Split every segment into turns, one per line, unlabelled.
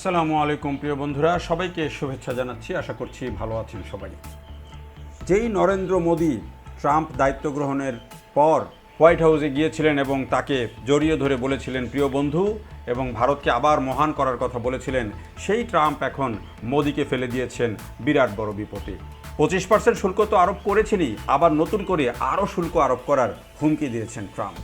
আসসালামু আলাইকুম, প্রিয় বন্ধুরা। সবাইকে শুভেচ্ছা জানাচ্ছি। আশা করছি ভালো আছেন সবাই। যেই নরেন্দ্র মোদী ট্রাম্প দায়িত্ব গ্রহণের পর হোয়াইট হাউসে গিয়েছিলেন এবং তাকে জড়িয়ে ধরে বলেছিলেন, প্রিয় বন্ধু, এবং ভারতকে আবার মহান করার কথা বলেছিলেন, সেই ট্রাম্প এখন মোদীকে ফেলে দিয়েছেন বিরাট বড় বিপদে। পঁচিশ পার্সেন্ট শুল্ক তো আরোপ করেছেনই আবার নতুন করে আরও শুল্ক আরোপ করার হুমকি দিয়েছেন ট্রাম্প।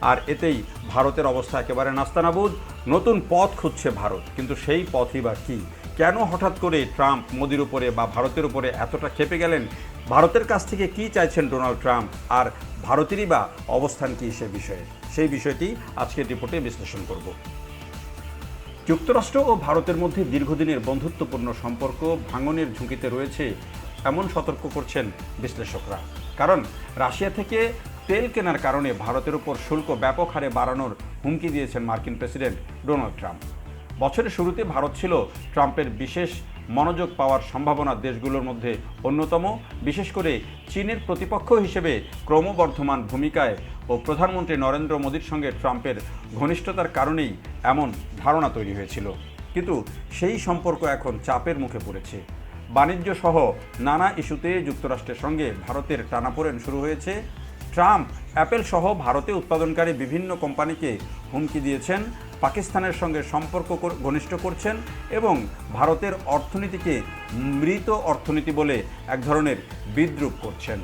আর এতেই ভারতের অবস্থা একেবারে নাস্তানাবুদ। নতুন পথ খুঁজছে ভারত, কিন্তু সেই পথই বা কী? কেন হঠাৎ করে ট্রাম্প মোদির উপরে বা ভারতের উপরে এতটা খেপে গেলেন? ভারতের কাছ থেকে কি চাইছেন ডোনাল্ড ট্রাম্প? আর ভারতেরই বা অবস্থান কী সে বিষয়ে? সেই বিষয়টি আজকের রিপোর্টে বিশ্লেষণ করব। যুক্তরাষ্ট্র ও ভারতের মধ্যে দীর্ঘদিনের বন্ধুত্বপূর্ণ সম্পর্ক ভাঙনের ঝুঁকিতে রয়েছে, এমন সতর্ক করছেন বিশ্লেষকরা। কারণ রাশিয়া থেকে তেল কেনার কারণে ভারতের উপর শুল্ক ব্যাপক হারে বাড়ানোর হুমকি দিয়েছেন মার্কিন প্রেসিডেন্ট ডোনাল্ড ট্রাম্প। বছরের শুরুতে ভারত ছিল ট্রাম্পের বিশেষ মনোযোগ পাওয়ার সম্ভাবনা দেশগুলোর মধ্যে অন্যতম। বিশেষ করে চীনের প্রতিপক্ষ হিসেবে ক্রমবর্ধমান ভূমিকায় ও প্রধানমন্ত্রী নরেন্দ্র মোদীর সঙ্গে ট্রাম্পের ঘনিষ্ঠতার কারণেই এমন ধারণা তৈরি হয়েছিল। কিন্তু সেই সম্পর্ক এখন চাপের মুখে পড়েছে। বাণিজ্য সহ নানা ইস্যুতে যুক্তরাষ্ট্রের সঙ্গে ভারতের টানাপোড়েন শুরু হয়েছে। ট্রাম্প, অ্যাপেল সহ ভারতে উৎপাদনকারী বিভিন্ন কোম্পানিকে হুমকি দিয়েছেন, পাকিস্তানের সঙ্গে সম্পর্ক ঘনিষ্ঠ করছেন এবং ভারতের অর্থনীতিকে মৃত অর্থনীতি বলে এক ধরনের বিদ্রুপ করছেন।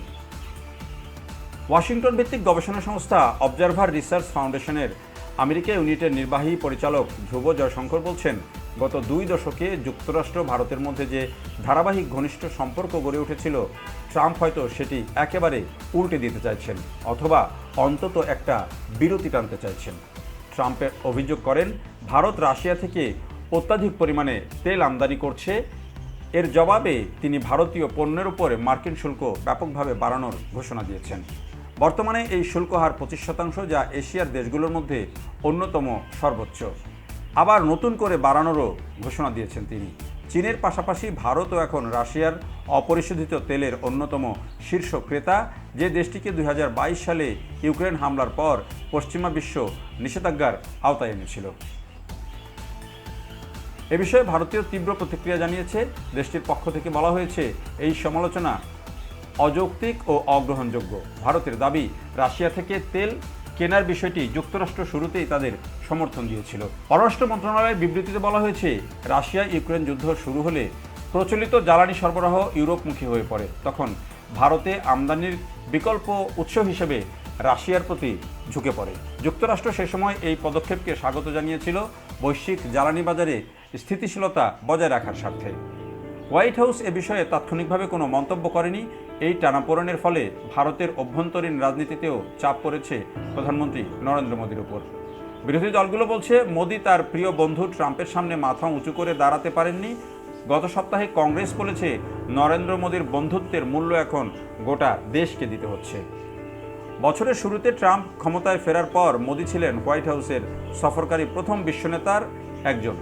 ওয়াশিংটন ভিত্তিক গবেষণা সংস্থা অবজারভার রিসার্চ ফাউন্ডেশনের আমেরিকা ইউনিটের নির্বাহী পরিচালক ধ্রুব জয়শঙ্কর বলছেন গত দুই দশকে যুক্তরাষ্ট্র ভারতের মধ্যে যে ধারাবাহিক ঘনিষ্ঠ সম্পর্ক গড়ে উঠেছিল, ট্রাম্প হয়তো সেটি একেবারে উল্টে দিতে চাইছেন অথবা অন্তত একটা বিরতি টানতে চাইছেন। ট্রাম্পের অভিযোগ করেন, ভারত রাশিয়া থেকে অত্যাধিক পরিমাণে তেল আমদানি করছে। এর জবাবে তিনি ভারতীয় পণ্যের উপর মার্কিন শুল্ক ব্যাপকভাবে বাড়ানোর ঘোষণা দিয়েছেন। বর্তমানে এই শুল্ক হার পঁচিশ শতাংশ, যা এশিয়ার দেশগুলোর মধ্যে অন্যতম সর্বোচ্চ। আবার নতুন করে বাড়ানোরও ঘোষণা দিয়েছেন তিনি। চীনের পাশাপাশি ভারতও এখন রাশিয়ার অপরিশোধিত তেলের অন্যতম শীর্ষ ক্রেতা। যে দেশটিকে দুই হাজার বাইশ সালে ইউক্রেন হামলার পর পশ্চিমা বিশ্ব নিষেধাজ্ঞার আওতায় এনেছিল। এ বিষয়ে ভারতীয় তীব্র প্রতিক্রিয়া জানিয়েছে। দেশটির পক্ষ থেকে বলা হয়েছে, এই সমালোচনা অযৌক্তিক ও অগ্রহণযোগ্য। ভারতের দাবি, রাশিয়া থেকে তেল কেনার বিষয়টি যুক্তরাষ্ট্র শুরুতেই তাদের সমর্থন দিয়েছিল। পররাষ্ট্র মন্ত্রণালয়ের বিবৃতিতে বলা হয়েছে, রাশিয়া ইউক্রেন যুদ্ধ শুরু হলে প্রচলিত জ্বালানি সরবরাহ ইউরোপমুখী হয়ে পড়ে। তখন ভারতে আমদানির বিকল্প উৎস হিসেবে রাশিয়ার প্রতি ঝুঁকে পড়ে। যুক্তরাষ্ট্র সে সময় এই পদক্ষেপকে স্বাগত জানিয়েছিল বৈশ্বিক জ্বালানি বাজারে স্থিতিশীলতা বজায় রাখার স্বার্থে। হোয়াইট হাউস এ বিষয়ে তাৎক্ষণিকভাবে কোনো মন্তব্য করেনি। এই টানাপোড়েনের ফলে ভারতের অভ্যন্তরীণ রাজনীতিতেও চাপ পড়েছে প্রধানমন্ত্রী নরেন্দ্র মোদীর উপর। বিরোধী দলগুলো বলছে, মোদী তার প্রিয় বন্ধু ট্রাম্পের সামনে মাথা উঁচু করে দাঁড়াতে পারেননি। গত সপ্তাহে কংগ্রেস বলেছে, নরেন্দ্র মোদীর বন্ধুত্বের মূল্য এখন গোটা দেশকে দিতে হচ্ছে। বছরের শুরুতে ট্রাম্প ক্ষমতায় ফেরার পর মোদি ছিলেন হোয়াইট হাউসের সফরকারী প্রথম বিশ্বনেতার একজন।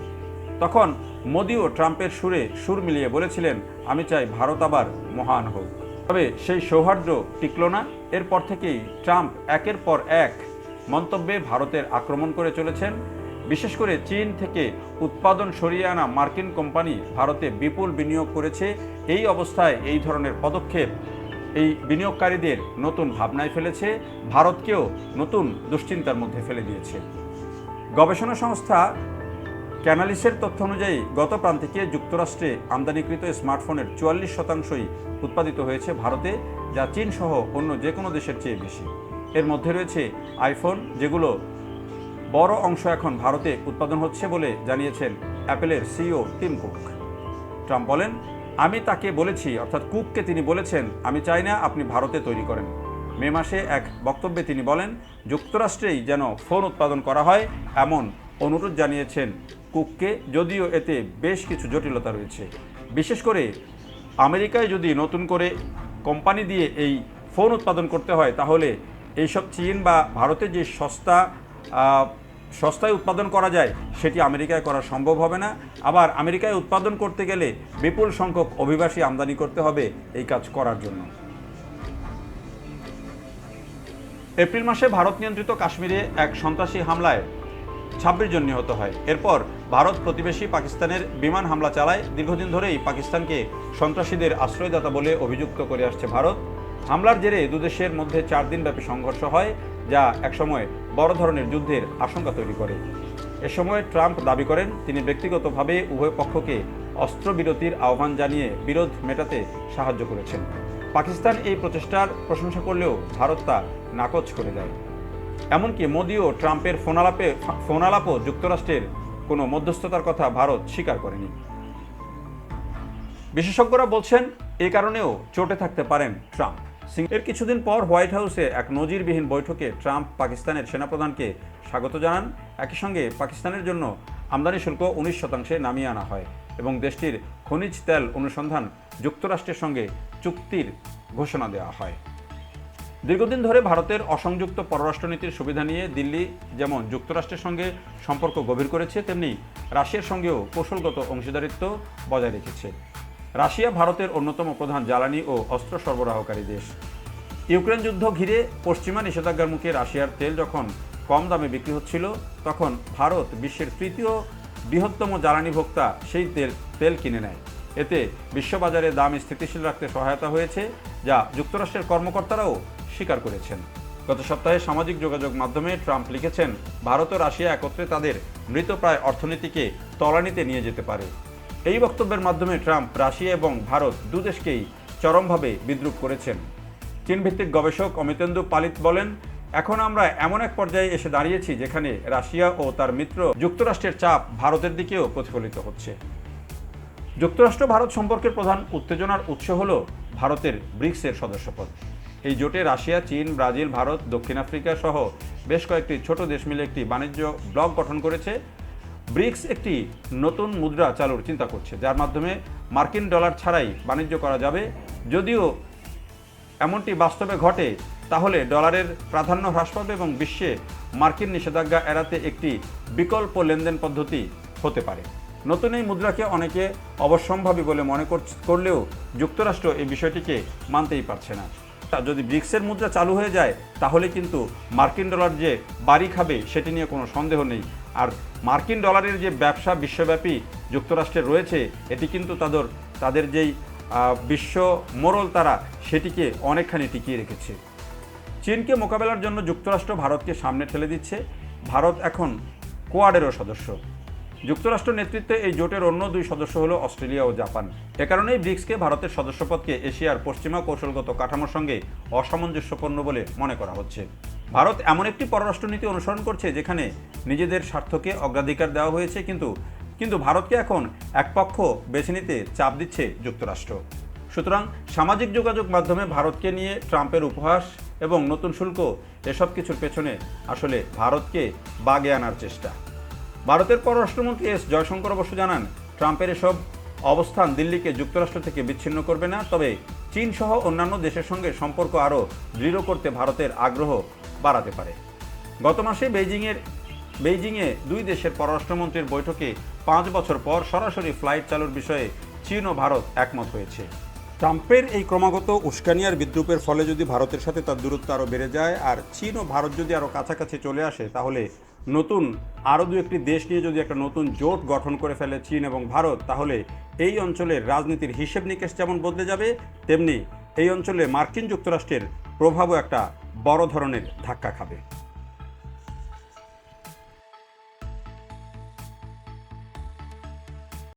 তখন মোদিও ট্রাম্পের সুরে সুর মিলিয়ে বলেছিলেন, আমি চাই ভারত আবার মহান হোক। তবে সেই সৌহার্দ্য টিকল না। এরপর থেকেই ট্রাম্প একের পর এক মন্তব্যে ভারতের আক্রমণ করে চলেছেন। বিশেষ করে চীন থেকে উৎপাদন সরিয়ে আনা মার্কিন কোম্পানি ভারতে বিপুল বিনিয়োগ করেছে। এই অবস্থায় এই ধরনের পদক্ষেপ এই বিনিয়োগকারীদের নতুন ভাবনায় ফেলেছে। ভারতকেও নতুন দুশ্চিন্তার মধ্যে ফেলে দিয়েছে। গবেষণা সংস্থা ক্যানালিসের তথ্য অনুযায়ী গত প্রান্তিকে যুক্তরাষ্ট্রে আমদানিকৃত স্মার্টফোনের চুয়াল্লিশ শতাংশই উৎপাদিত হয়েছে ভারতে, যা চীন সহ অন্য যে কোনো দেশের চেয়ে বেশি। এর মধ্যে রয়েছে আইফোন, যেগুলো বড় অংশ এখন ভারতে উৎপাদন হচ্ছে বলে জানিয়েছেন অ্যাপেলের সিইও টিম কুক। ট্রাম্প বলেন, আমি তাকে বলেছি, অর্থাৎ কুককে তিনি বলেছেন, আমি চাই না আপনি ভারতে তৈরি করেন। মে মাসে এক বক্তব্যে তিনি বলেন, যুক্তরাষ্ট্রেই যেন ফোন উৎপাদন করা হয়, এমন অনুরোধ জানিয়েছেন কুককে যদিও এতে বেশ কিছু জটিলতা রয়েছে। বিশেষ করে আমেরিকায় যদি নতুন করে কোম্পানি দিয়ে এই ফোন উৎপাদন করতে হয়, তাহলে এইসব চীন বা ভারতে যে সস্তা সস্তায় উৎপাদন করা যায়, সেটি আমেরিকায় করা সম্ভব হবে না। আবার আমেরিকায় উৎপাদন করতে গেলে বিপুল সংখ্যক অভিবাসী আমদানি করতে হবে এই কাজ করার জন্য। এপ্রিল মাসে ভারত নিয়ন্ত্রিত কাশ্মীরে এক সন্ত্রাসী হামলায় ছাব্বিশ জন নিহত হয়। এরপর ভারত প্রতিবেশী পাকিস্তানের বিমান হামলা চালায়। দীর্ঘদিন ধরেই পাকিস্তানকে সন্ত্রাসীদের আশ্রয়দাতা বলে অভিযুক্ত করে আসছে ভারত। হামলার জেরে দুদেশের মধ্যে চার দিনব্যাপী সংঘর্ষ হয়, যা একসময় বড় ধরনের যুদ্ধের আশঙ্কা তৈরি করে। এ সময় ট্রাম্প দাবি করেন, তিনি ব্যক্তিগতভাবে উভয় পক্ষকে অস্ত্রবিরতির আহ্বান জানিয়ে বিরোধ মেটাতে সাহায্য করেছেন। পাকিস্তান এই প্রচেষ্টার প্রশংসা করলেও ভারত তা নাকচ করে দেয়। এমনকি মোদি ও ট্রাম্পের ফোনালাপে ফোনালাপও যুক্তরাষ্ট্রের কোনো মধ্যস্থতার কথা ভারত স্বীকার করেনি। বিশেষজ্ঞরা বলছেন এই কারণেও চটে থাকতে পারেন ট্রাম্প। এর কিছুদিন পর হোয়াইট হাউসে এক নজিরবিহীন বৈঠকে ট্রাম্প পাকিস্তানের সেনাপ্রধানকে স্বাগত জানান। একই সঙ্গে পাকিস্তানের জন্য আমদানি শুল্ক উনিশ শতাংশে নামিয়ে আনা হয় এবং দেশটির খনিজ তেল অনুসন্ধান যুক্তরাষ্ট্রের সঙ্গে চুক্তির ঘোষণা দেওয়া হয়। দীর্ঘদিন ধরে ভারতের অসংযুক্ত পররাষ্ট্রনীতির সুবিধা নিয়ে দিল্লি যেমন যুক্তরাষ্ট্রের সঙ্গে সম্পর্ক গভীর করেছে, তেমনি রাশিয়ার সঙ্গেও কৌশলগত অংশীদারিত্ব বজায় রেখেছে। রাশিয়া ভারতের অন্যতম প্রধান জ্বালানি ও অস্ত্র সরবরাহকারী দেশ। ইউক্রেন যুদ্ধ ঘিরে পশ্চিমা নিষেধাজ্ঞার মুখে রাশিয়ার তেল যখন কম দামে বিক্রি হচ্ছিল, তখন ভারত বিশ্বের তৃতীয় বৃহত্তম জ্বালানি ভোক্তা সেই তেল তেল কিনে নেয়। এতে বিশ্ববাজারে দাম স্থিতিশীল রাখতে সহায়তা হয়েছে, যা যুক্তরাষ্ট্রের কর্মকর্তারাও স্বীকার করেছেন। গত সপ্তাহে সামাজিক যোগাযোগ মাধ্যমে ট্রাম্প লিখেছেন, ভারত ও রাশিয়া একত্রে তাদের মৃতপ্রায় অর্থনীতিকে তলানিতে নিয়ে যেতে পারে। এই বক্তব্যের মাধ্যমে ট্রাম্প রাশিয়া এবং ভারত দুদেশকেই চরমভাবে বিদ্রুপ করেছেন। চীনভিত্তিক গবেষক অমিতেন্দু পালিত বলেন, এখন আমরা এমন এক পর্যায়ে এসে দাঁড়িয়েছি যেখানে রাশিয়া ও তার মিত্র যুক্তরাষ্ট্রের চাপ ভারতের দিকেও প্রতিফলিত হচ্ছে। যুক্তরাষ্ট্র ভারত সম্পর্কের প্রধান উত্তেজনার উৎস হল ভারতের ব্রিক্সের সদস্যপদ। এই জোটে রাশিয়া, চীন, ব্রাজিল, ভারত, দক্ষিণ আফ্রিকা সহ বেশ কয়েকটি ছোট দেশ মিলে একটি বাণিজ্য ব্লক গঠন করেছে। ব্রিক্স একটি নতুন মুদ্রা চালুর চিন্তা করছে, যার মাধ্যমে মার্কিন ডলার ছাড়াই বাণিজ্য করা যাবে। যদিও এমনটি বাস্তবে ঘটে, তাহলে ডলারের প্রাধান্য হ্রাস পাবে এবং বিশ্বে মার্কিন নিষেধাজ্ঞা এড়াতে একটি বিকল্প লেনদেন পদ্ধতি হতে পারে। নতুন এই মুদ্রাকে অনেকে অবশ্যম্ভাবী বলে মনে করলেও যুক্তরাষ্ট্র এই বিষয়টিকে মানতেই পারছে না। যদি ব্রিক্সের মুদ্রা চালু হয়ে যায়, তাহলে কিন্তু মার্কিন ডলার যে বাড়ি খাবে, সেটি নিয়ে কোনো সন্দেহ নেই। আর মার্কিন ডলারের যে ব্যবসা বিশ্বব্যাপী যুক্তরাষ্ট্রে রয়েছে, এটি কিন্তু তাদের তাদের যেই বিশ্ব মোড়ল তারা, সেটিকে অনেকখানি টিকিয়ে রেখেছে। চীনকে মোকাবেলার জন্য যুক্তরাষ্ট্র ভারতকে সামনে ঠেলে দিচ্ছে। ভারত এখন কোয়াডেরও সদস্য। যুক্তরাষ্ট্র নেতৃত্বে এই জোটের অন্য দুই সদস্য হল অস্ট্রেলিয়া ও জাপান। এ কারণেই ব্রিক্সকে ভারতের সদস্যপদকে এশিয়ার পশ্চিমা কৌশলগত কাঠামোর সঙ্গে অসামঞ্জস্যপূর্ণ বলে মনে করা হচ্ছে। ভারত এমন একটি পররাষ্ট্রনীতি অনুসরণ করছে যেখানে নিজেদের স্বার্থকে অগ্রাধিকার দেওয়া হয়েছে, কিন্তু কিন্তু ভারতকে এখন এক পক্ষ বেছে নিতে চাপ দিচ্ছে যুক্তরাষ্ট্র। সুতরাং সামাজিক যোগাযোগ মাধ্যমে ভারতকে নিয়ে ট্রাম্পের উপহাস এবং নতুন শুল্ক, এসব কিছুর পেছনে আসলে ভারতকে বাগে আনার চেষ্টা। ভারতের পররাষ্ট্রমন্ত্রী এস জয়শঙ্কর অবশ্য জানান, ট্রাম্পের এসব অবস্থান দিল্লিকে যুক্তরাষ্ট্র থেকে বিচ্ছিন্ন করবে না, তবে চীন সহ অন্যান্য দেশের সঙ্গে সম্পর্ক আরও দৃঢ় করতে ভারতের আগ্রহ বাড়াতে পারে। গত মাসে বেইজিংয়ের, বেইজিংয়ে দুই দেশের পররাষ্ট্রমন্ত্রীর বৈঠকে পাঁচ বছর পর সরাসরি ফ্লাইট চালুর বিষয়ে চীন ও ভারত একমত হয়েছে। ট্রাম্পের এই ক্রমাগত উস্কানিয়ার বিদ্রুপের ফলে যদি ভারতের সাথে তার দূরত্ব আরও বেড়ে যায় আর চীন ও ভারত যদি আরও কাছাকাছি চলে আসে, তাহলে নতুন, আরও দু একটি দেশ নিয়ে যদি একটা নতুন জোট গঠন করে ফেলে চীন এবং ভারত, তাহলে এই অঞ্চলের রাজনীতির হিসেব নিকেশ যেমন বদলে যাবে, তেমনি এই অঞ্চলে মার্কিন যুক্তরাষ্ট্রের প্রভাবও একটা বড় ধরনের ধাক্কা খাবে।